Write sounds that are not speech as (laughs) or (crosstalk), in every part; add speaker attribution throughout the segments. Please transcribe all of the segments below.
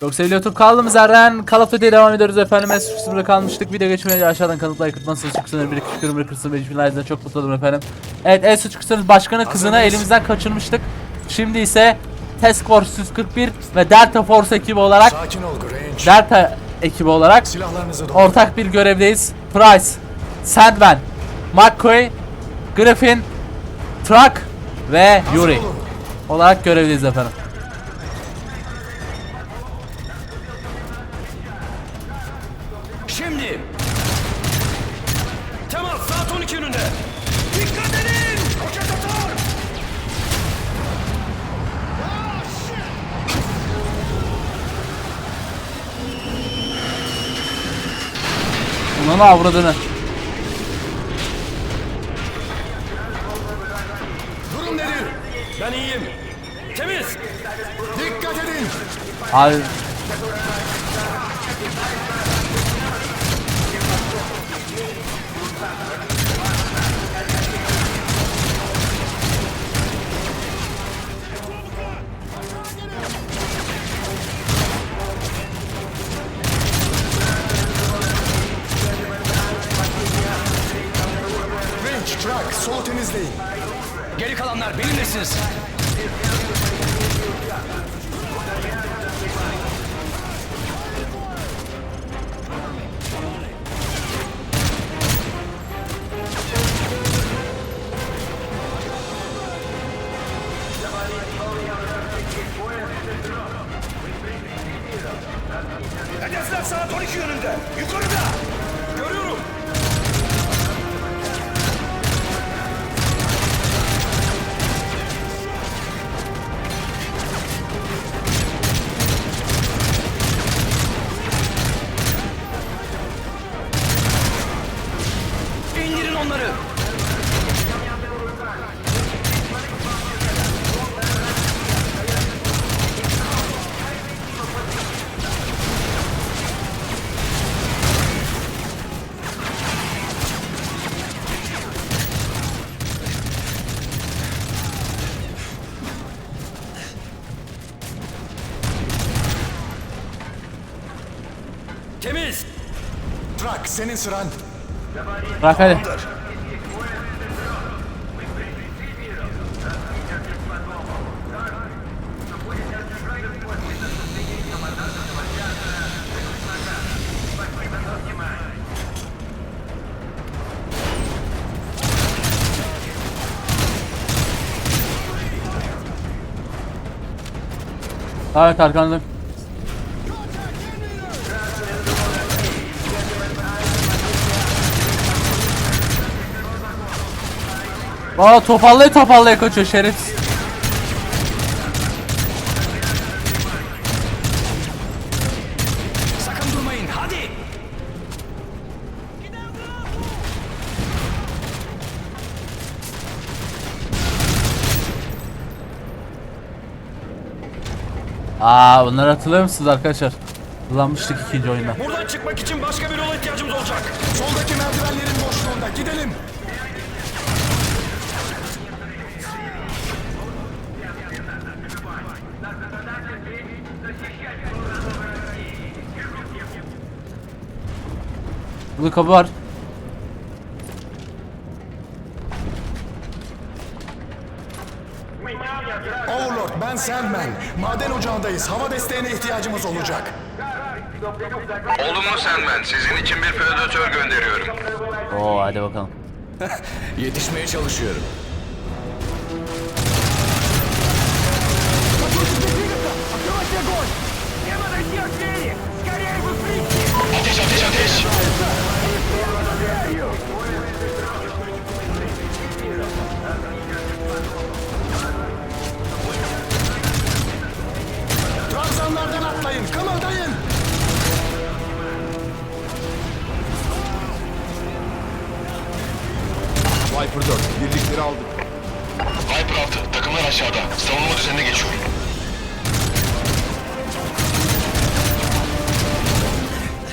Speaker 1: Çok sevgili YouTube kaldığımız yerden Call of Duty'ye devam ediyoruz efendim. Es kısmında kalmıştık. Video geçmeden aşağıdan kanıtla like çok sevinirim. Bir küçük yorum bırakırsın. Benim like'den çok mutlu olurum efendim. Evet Es suç başkanı kızını
Speaker 2: mıyız?
Speaker 1: elimizden kaçırmıştık. Şimdi ise Task Force 141 ve Delta Force ekibi olarak. Delta ekibi olarak ortak bir görevdeyiz. Price, Sandman, McCoy, Griffin, Truck ve Yuri olarak görevdeyiz efendim. Bunun avradını.
Speaker 2: Durum nedir?
Speaker 3: Ben iyiyim. Temiz.
Speaker 2: Dikkat edin.
Speaker 1: Abi
Speaker 2: Grange, Truck, solu temizleyin.
Speaker 3: Geri kalanlar benimlesiniz.
Speaker 2: Senin sıran.
Speaker 1: bırak hadi. Evet arkandayım. Aa topallaya topallaya kaçıyor şerefsiz.
Speaker 3: Sakın durmayın. Hadi.
Speaker 1: Aa bunları hatırlıyor musunuz arkadaşlar? Kullanmıştık ikinci oyunda.
Speaker 3: Buradan çıkmak için başka bir yola ihtiyacımız olacak.
Speaker 2: Soldaki merdivenlerin boşluğunda. Gidelim.
Speaker 1: Burada kapı var.
Speaker 2: Overlord, ben Sandman. Maden ocağındayız. Hava desteğine ihtiyacımız olacak.
Speaker 4: Olumlu Sandman, sizin için bir predatör gönderiyorum.
Speaker 1: Oo hadi bakalım. (laughs)
Speaker 3: Yetişmeye çalışıyorum.
Speaker 5: Birlikleri aldık.
Speaker 4: Viper 6, takımlar aşağıda. Savunma düzenine geçiyorum.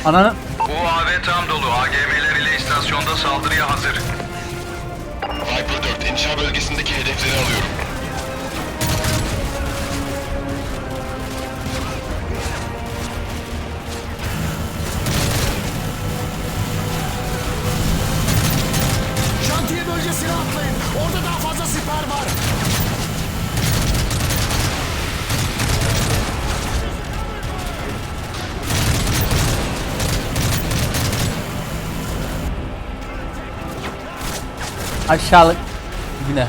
Speaker 1: Ananı
Speaker 4: UAV tam dolu. AGM'ler ile istasyonda saldırıya hazır. Viper 4, inşa bölgesindeki hedefleri alıyorum.
Speaker 1: Aşağılık. Yine.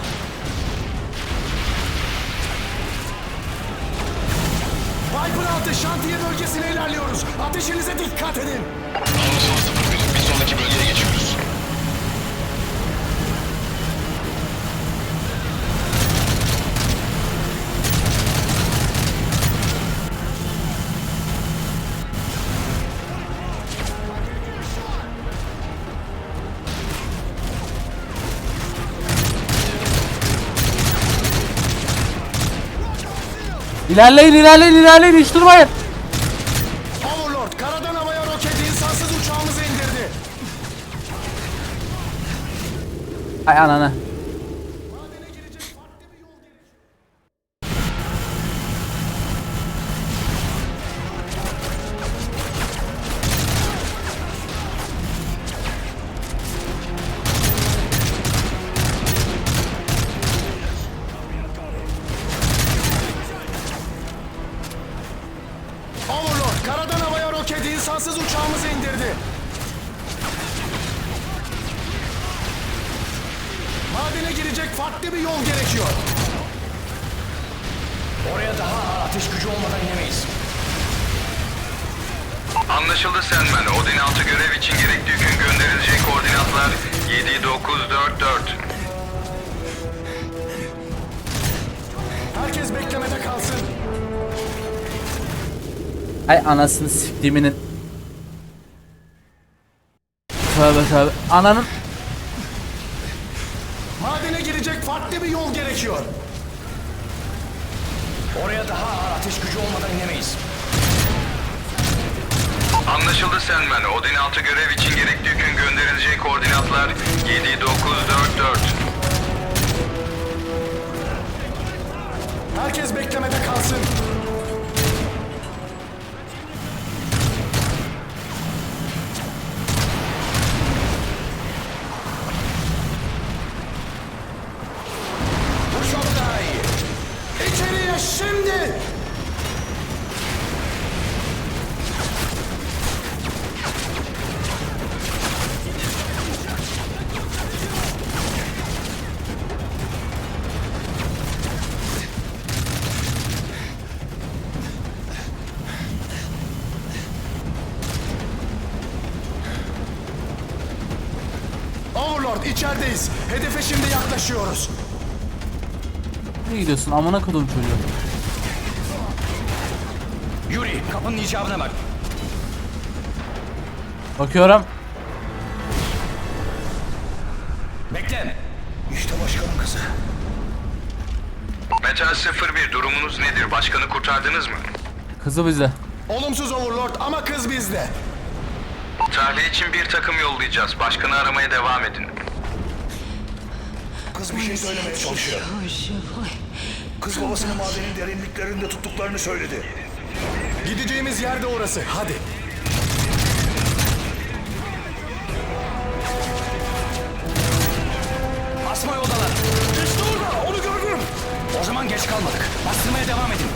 Speaker 2: Viper altı şantiye bölgesine ilerliyoruz. Ateşinize dikkat edin.
Speaker 1: İlerleyin ilerleyin ilerleyin hiç durmayın.
Speaker 2: Overlord karadan havaya roket insansız uçağımızı indirdi.
Speaker 1: Ay anana.
Speaker 2: İndirdi. Madene girecek farklı bir yol gerekiyor.
Speaker 3: Oraya daha ağır ateş gücü olmadan inemeyiz.
Speaker 4: Anlaşıldı Sandman. Odin 6 görev için gerekli gün gönderilecek koordinatlar 7944.
Speaker 2: Herkes beklemede kalsın.
Speaker 1: Ay anasını siktiminin. Tövbe tövbe. Ananın.
Speaker 2: Madene girecek farklı bir yol gerekiyor.
Speaker 3: Oraya daha ağır ateş gücü olmadan inemeyiz.
Speaker 4: Anlaşıldı Sandman. Odin 6 görev için gerekli gün gönderilecek koordinatlar 7944.
Speaker 2: Herkes beklemede kalsın. Yaklaşıyoruz.
Speaker 1: Ne gidiyorsun amına kodum çocuğu.
Speaker 3: Yuri kapının icabına bak.
Speaker 1: Bakıyorum.
Speaker 3: Bekle. İşte başkanın kızı.
Speaker 4: Metal 01 durumunuz nedir? Başkanı kurtardınız mı?
Speaker 1: Kızı bize.
Speaker 2: Olumsuz Overlord ama kız bizde.
Speaker 4: Tahliye için bir takım yollayacağız. Başkanı aramaya devam edin.
Speaker 3: Kız bir şey söylemeye çalışıyor. Kız babasını madenin derinliklerinde tuttuklarını söyledi.
Speaker 2: Gideceğimiz yerde orası. Hadi.
Speaker 3: Asma yoldalar. İşte orada onu gördüm. O zaman geç kalmadık. Bastırmaya devam edin.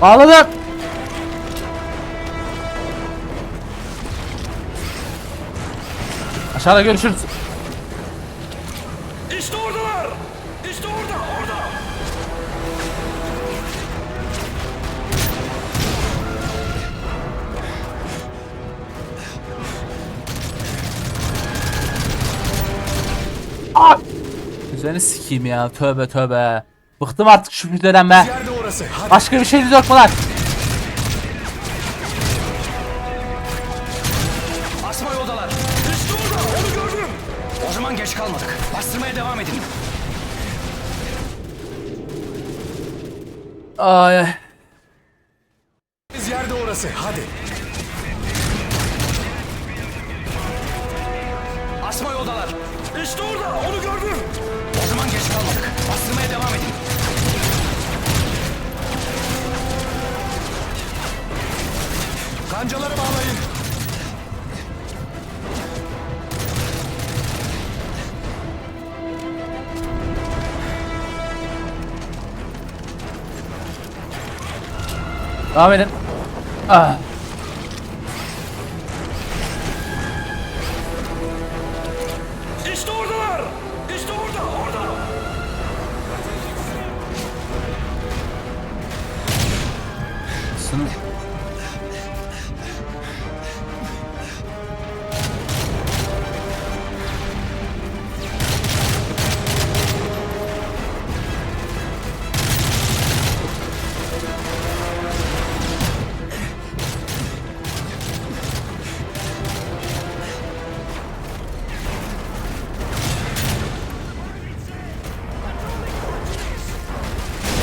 Speaker 1: Bağladım. Aşağıda görüşürüz.
Speaker 3: İşte oradalar. İşte orada. Orada.
Speaker 1: Üzerine sikeyim ya. Tövbe tövbe. Bıktım artık şu videodan be.
Speaker 2: Orası. Hadi.
Speaker 1: Başka bir şeyiniz yok mu lan?
Speaker 3: Asma yoldalar. İşte orada. Onu gördüm. O zaman geç kalmadık. Bastırmaya devam edin.
Speaker 1: Ay ay.
Speaker 2: Yerde orası. Hadi. Kancaları bağlayın.
Speaker 1: Devam edin. Ah.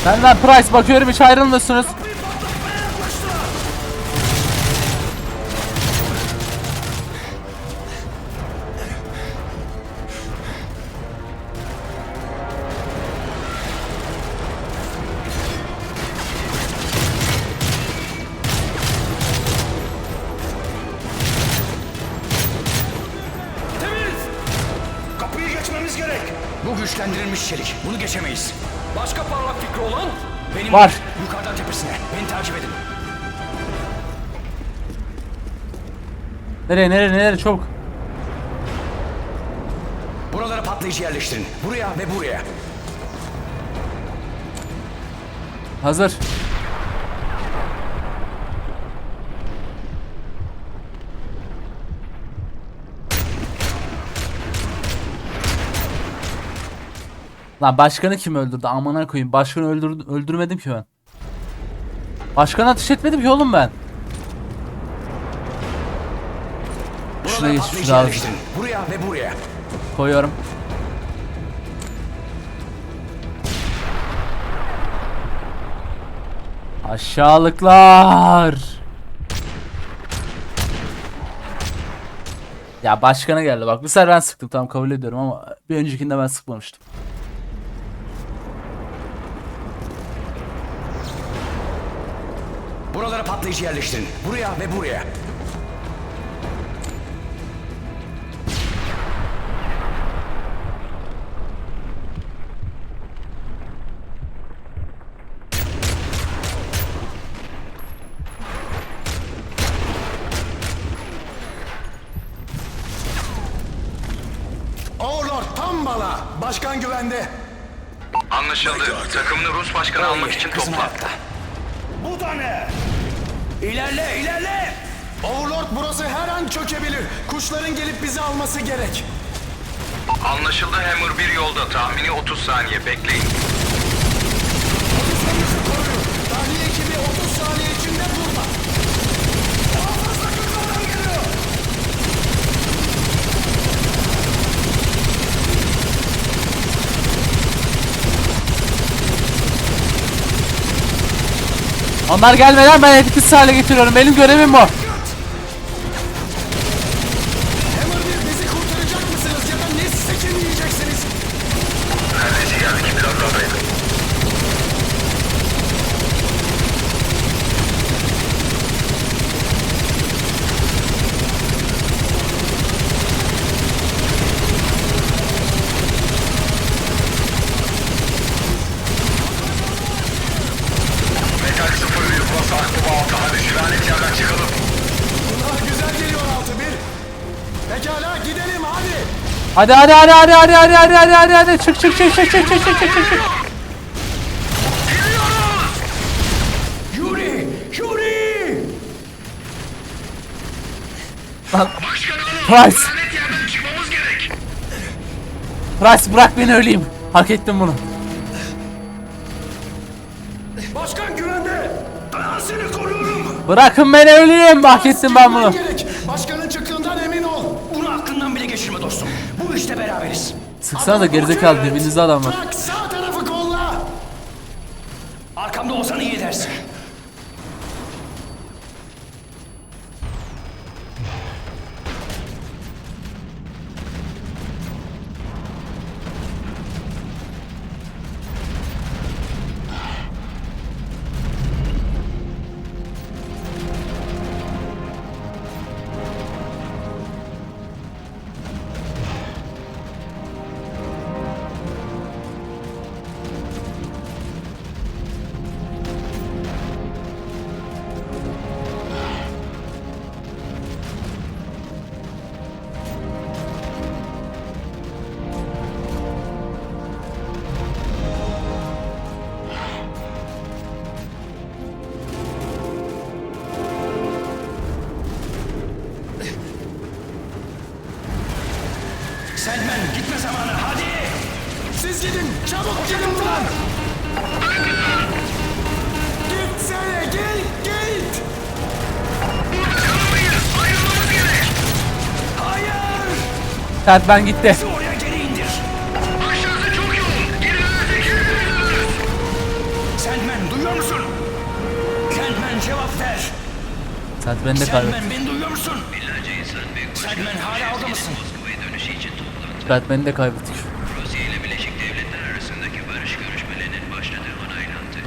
Speaker 1: Benden Price bakıyorum hiç ayrılmıyorsunuz.
Speaker 6: Benim
Speaker 1: Var.
Speaker 6: yukarıdan tepesine. Beni takip edin.
Speaker 1: Nereye nereye nereye çabuk.
Speaker 6: Buralara patlayıcı yerleştirin. Buraya ve buraya.
Speaker 1: Hazır. Lan başkanı kim öldürdü? Amına koyayım. Başkanı öldürdü, öldürmedim ki ben. Başkanı ateş etmedim ki oğlum ben. Şuraya geç, şuraya al.
Speaker 6: Buraya ve buraya.
Speaker 1: Koyuyorum. Aşağılıklar. Ya başkana geldi bak bu sefer ben sıktım tamam kabul ediyorum ama bir öncekinde ben sıkmamıştım.
Speaker 6: Buralara patlayıcı yerleştirin. Buraya ve buraya.
Speaker 2: Overlord tam bala. Başkan güvende.
Speaker 4: Anlaşıldı. Takımını Rus başkanı almak için topla.
Speaker 6: ayakta.
Speaker 3: Bu da ne?
Speaker 6: İlerle, ilerle.
Speaker 2: Overlord burası her an çökebilir. Kuşların gelip bizi alması gerek.
Speaker 4: Anlaşıldı Hammer bir yolda. Tahmini 30 saniye. Bekleyin.
Speaker 2: Pozisyonunuzu koruyun. Tahliye ekibi 30 saniye içinde burada. Daha fazla kırklardan geliyor.
Speaker 1: Onlar gelmeden ben etkisiz hale getiriyorum. Benim görevim bu.
Speaker 2: Hammer 1 bizi kurtaracak mısınız ya da ne seçim yiyeceksiniz?
Speaker 4: Neredeyse geldik. Biraz daha dayanın. Metal 01 burası aktif altı. Hadi lanet yerden çıkalım.
Speaker 2: Bunlar güzel geliyor 6-1. Pekala gidelim hadi.
Speaker 1: Hadi hadi hadi hadi hadi hadi hadi hadi hadi hadi çık çık çık çık çık çık çık çık çık.
Speaker 6: Yuri, Yuri.
Speaker 1: Lan. Price. Price bırak beni öleyim. Hak ettim bunu.
Speaker 3: Başkan güvende. Ben seni koruyorum.
Speaker 1: Bırakın beni öleyim. Hak ettim ben bunu.
Speaker 2: Gerek. Başkanın çıktığından emin ol.
Speaker 6: Bunu aklından bile geçirme dostum. Bu işte beraberiz.
Speaker 1: Sıksana da gerizekalı dibinizde adam var.
Speaker 2: Sağ tarafı kolla.
Speaker 6: Arkamda olsan iyi edersin. Sandman gitme zamanı hadi.
Speaker 2: Siz gidin. Çabuk gidin buradan. Gitsene git git.
Speaker 4: Ayrılmamız gerek.
Speaker 6: Hayır.
Speaker 1: Sandman gitti.
Speaker 6: Bizi oraya geri indir.
Speaker 4: Aşağısı çok yoğun. Geri dönersek.
Speaker 6: Sandman duyuyor musun? Sandman cevap ver.
Speaker 1: Sandman'i de kaybettik. Sandman'i de kaybettik.
Speaker 7: Rusya ile Birleşik Devletler arasındaki barış görüşmelerinin başladığı onaylandı.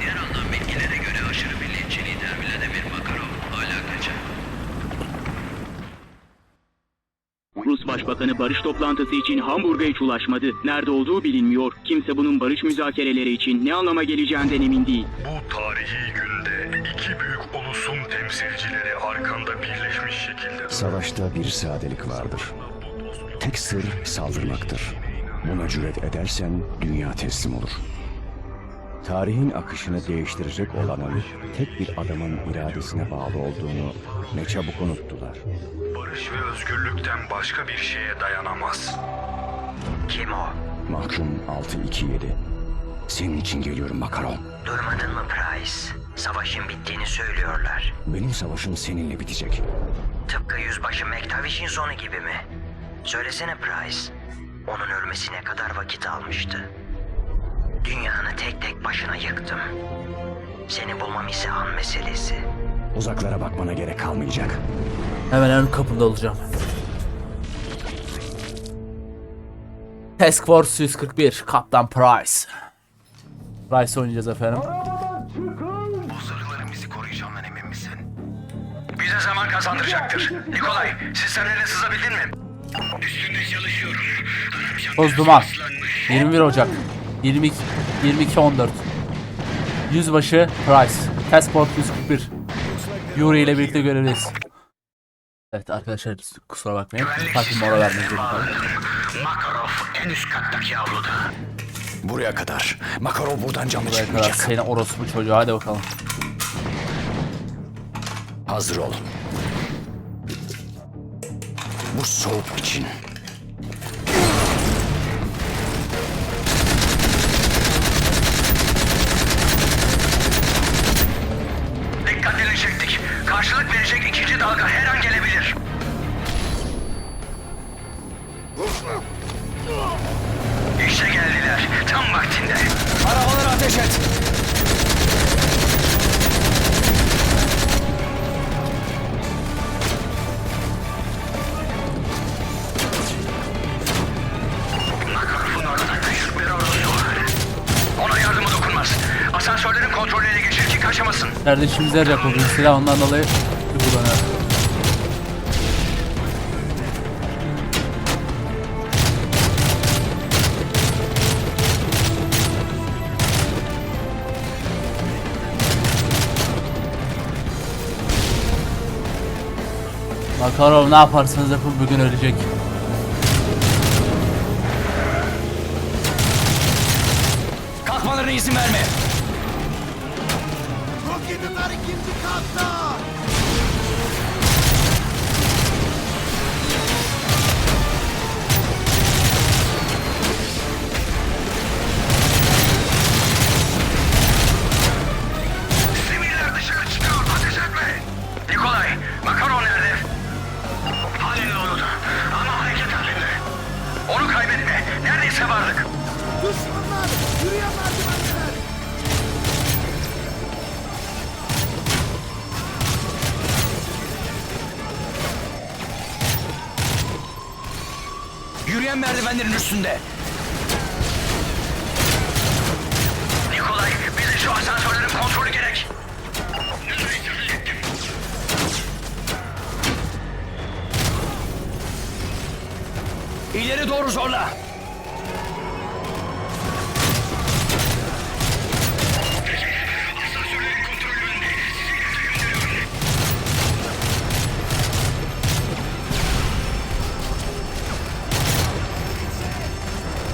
Speaker 7: Diğer alınan bilgilere göre aşırı milliyetçi lider Vladimir Makarov hala kaçak.
Speaker 8: Rus Başbakanı barış toplantısı için Hamburg'a hiç ulaşmadı. Nerede olduğu bilinmiyor. Kimse bunun barış müzakereleri için ne anlama geleceğinden emin değil.
Speaker 9: Bu tarihi günde iki büyük ulusun temsilcileri arkanda birleşmiş şekilde
Speaker 10: Savaşta bir sadelik vardır. Tek sır saldırmaktır. Buna cüret edersen dünya teslim olur. Tarihin akışını değiştirecek olanın tek bir adamın iradesine bağlı olduğunu ne çabuk unuttular.
Speaker 9: barış ve özgürlükten başka bir şeye dayanamaz.
Speaker 7: Kim o?
Speaker 10: Mahkum 627. Senin için geliyorum Makaron.
Speaker 7: Duymadın mı Price? Savaşın bittiğini söylüyorlar.
Speaker 10: Benim savaşım seninle bitecek.
Speaker 7: Tıpkı yüzbaşı McTavish'in sonu gibi mi? Söylesene Price. Onun ölmesine kadar vakit almıştı. Dünyanı tek tek başına yıktım. Seni bulmam ise an meselesi.
Speaker 10: Uzaklara bakmana gerek kalmayacak.
Speaker 1: Hemen ön kapında olacağım. Task Force 141 Kaptan Price. Price oynayacağız efendim.
Speaker 3: Bu zırhların bizi koruyacağından emin misin?
Speaker 6: Bize zaman kazandıracaktır. Nikolay sistemlerine sızabildin mi?
Speaker 7: Üstünde.
Speaker 1: Toz duman. 21 Ocak. 22 22 14. Yüzbaşı Price. Force 141. Yuri ile birlikte görevdeyiz. Evet arkadaşlar kusura bakmayın. Farklı mola vermek.
Speaker 3: Makarov en üst kattaki avluda. Buraya kadar. Makarov buradan canlı
Speaker 1: Buraya kadar
Speaker 3: çıkmayacak.
Speaker 1: seni orospu çocuğu hadi bakalım.
Speaker 3: Hazır ol. Bu soğuk için.
Speaker 6: Dikkatlerini çektik. Karşılık verecek ikinci dalga her an gelebilir. İşte geldiler. Tam vaktinde. Arabaları ateş et.
Speaker 1: Kardeşimize yarayacak bugün silah ondan dolayı kullanıyor. Makarov ne yaparsanız yapın bugün ölecek.
Speaker 6: Kalkmalarına izin verme.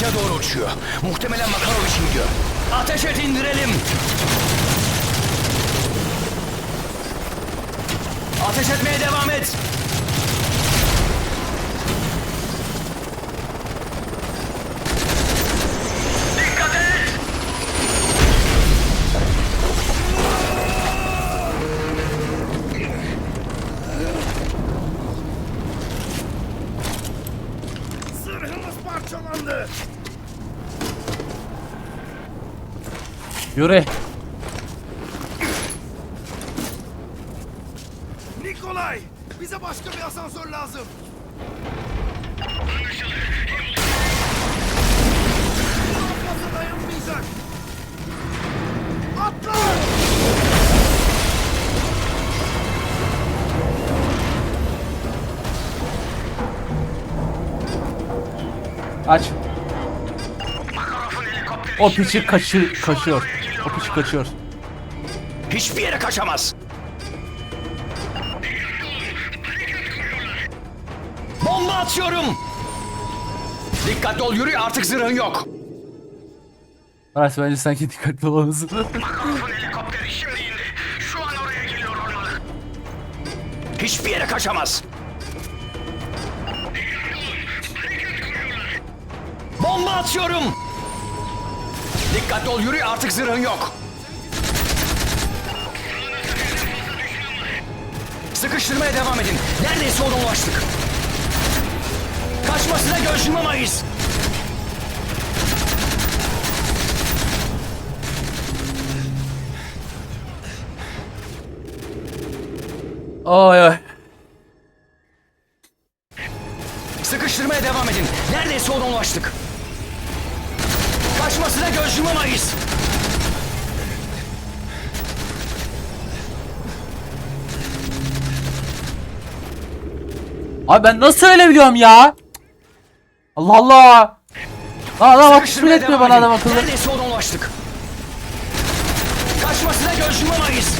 Speaker 6: Biri çatıya doğru uçuyor. Muhtemelen Makarov için gidiyor. Ateş et indirelim. Ateş etmeye devam et.
Speaker 1: Yuri.
Speaker 6: Nikolay, bize başka bir asansör lazım. Daha fazla dayanmayacak. Atla!
Speaker 1: Aç. O piçi
Speaker 4: geldi.
Speaker 1: kaçı
Speaker 4: Olmalı.
Speaker 1: kaçıyor.
Speaker 6: Hiçbir yere kaçamaz. Bomba atıyorum. Dikkatli ol yürü artık zırhın yok.
Speaker 1: Aras bence sanki dikkatli olmalısın.
Speaker 4: Makarov'un helikopteri şimdi indi. Şu an oraya geliyor olmalı.
Speaker 6: Hiçbir yere kaçamaz. Bomba atıyorum. Dikkatli ol yürü artık zırhın yok. Sıkıştırmaya devam edin. Neredeyse ona ulaştık. Kaçmasına göz yumamayız.
Speaker 1: Ay ay. Abi ben nasıl öyle biliyorum ya? Allah Allah. Lan adam atış bile etmiyor bana adam akıllı.
Speaker 6: Neredeyse ona ulaştık. Kaçmasına göz yumamayız.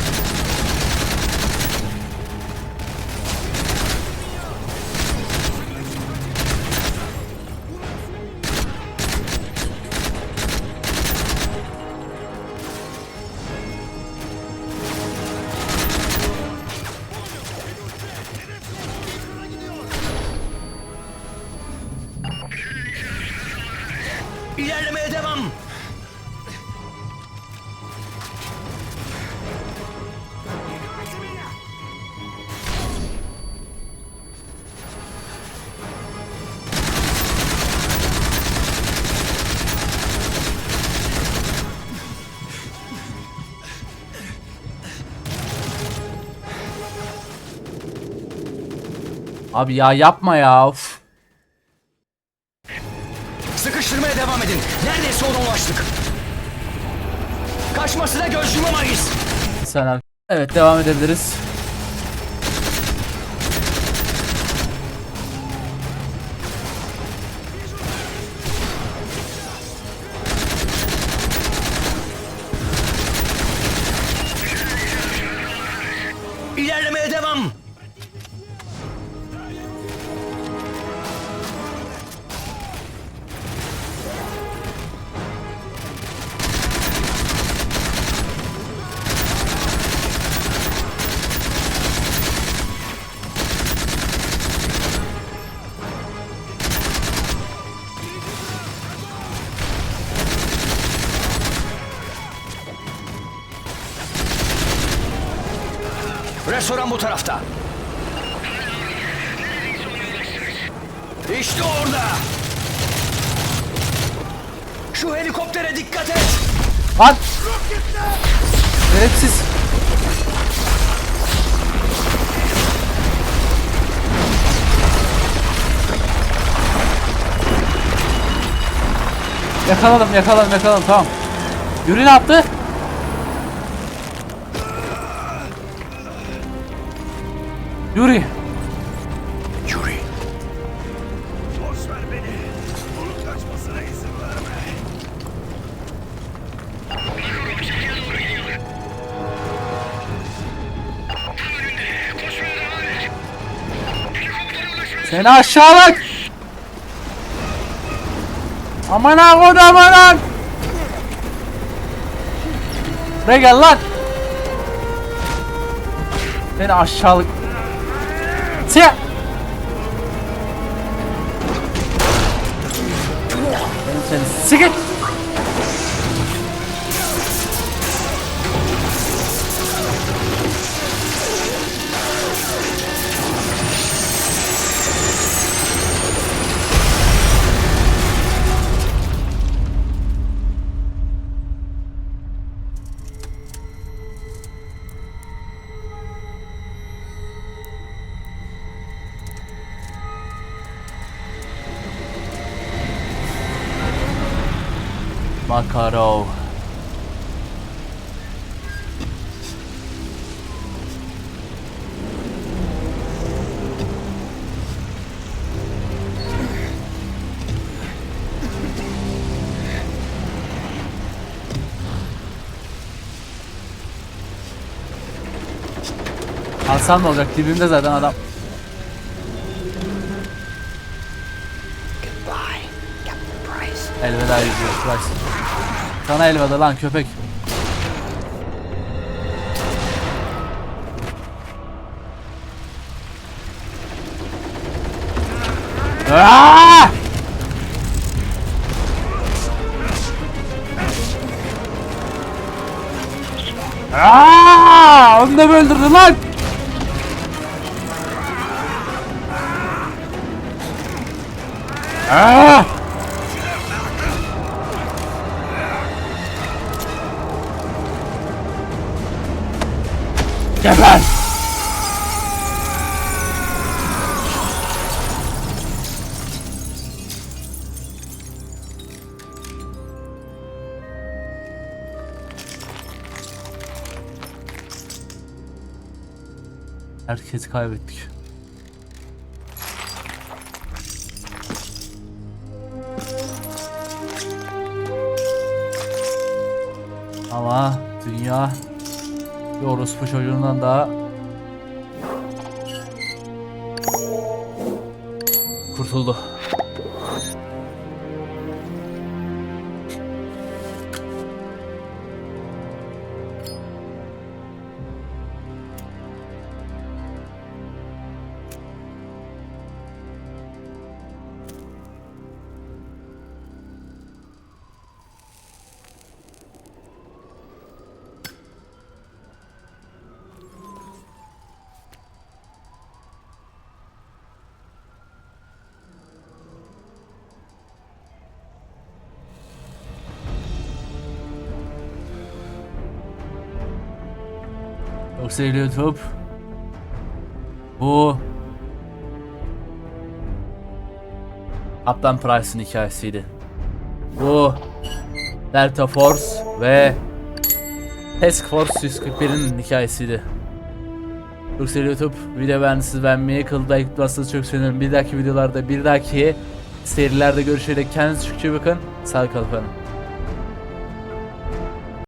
Speaker 1: Abi ya yapma ya. Uf.
Speaker 6: Sıkıştırmaya devam edin. Neredeyse ona ulaştık. Kaçmasına göz yumamayız.
Speaker 1: Sen. Evet devam edebiliriz.
Speaker 6: Restoran bu tarafta. İşte orada. Şu helikoptere dikkat et.
Speaker 1: Lan! Şerefsiz. Yakaladım yakaladım yakaladım tamam. Yuri ne yaptı? Yuri.
Speaker 6: Yuri.
Speaker 3: Boş ver beni. Onun kaçmasına izin verme.
Speaker 1: Seni aşağılık! Aman ha aman ha! Buraya gel lan! Beni aşağılık Siyah. Benim seni sikik. Makarov. Alsam ne olacak? Dibimde zaten adam. Elveda yüzüyor Price. Sana elveda lan köpek. Aaaa! Aaaa! Onu da mı öldürdün lan? Aaaa! Geber! Herkesi kaybettik. Ama dünya bir orospu çocuğundan daha kurtuldu. Çok YouTube. Bu Kaptan Price'ın hikayesiydi. Bu Delta Force ve Task Force 141'in hikayesiydi. Sevgili YouTube. Video beğendiyseniz beğenmeyi, kılda like tutmazsanız çok sevinirim. Bir dahaki videolarda, bir dahaki serilerde görüşerek kendinize çok iyi bakın. Sağlıklı kalın.